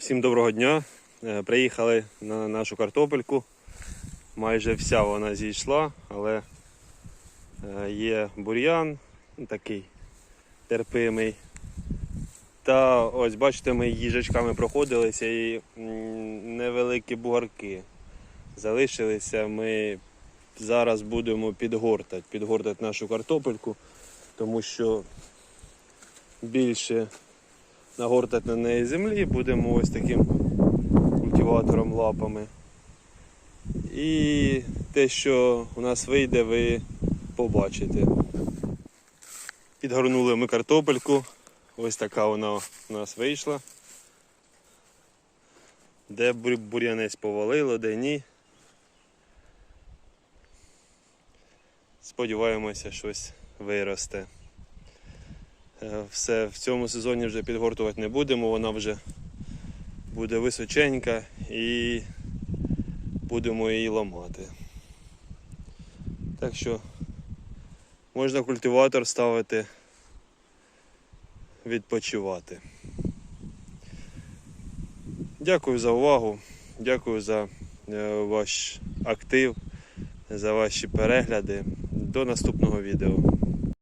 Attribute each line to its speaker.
Speaker 1: Всім доброго дня. Е, Приїхали на нашу картопельку. Майже вся вона зійшла, але е, є бур'ян такий терпимий. Та ось бачите, ми їжачками проходилися і невеликі бугарки залишилися. Ми зараз будемо підгортати, підгортати нашу картопельку, тому що більше нагортати на неї землі, будемо ось таким культиватором лапами. І те, що у нас вийде, ви побачите. Підгорнули ми картопельку. Ось така вона у нас вийшла. Де бур'янець повалило, де ні. Сподіваємося, щось виросте. Е, Все в цьому сезоні вже підгортувати не будемо, вона вже буде височенька і будемо її ламати. Так що можна культиватор ставити, відпочивати. Дякую за увагу, дякую за е, ваш актив, за ваші перегляди. До наступного відео.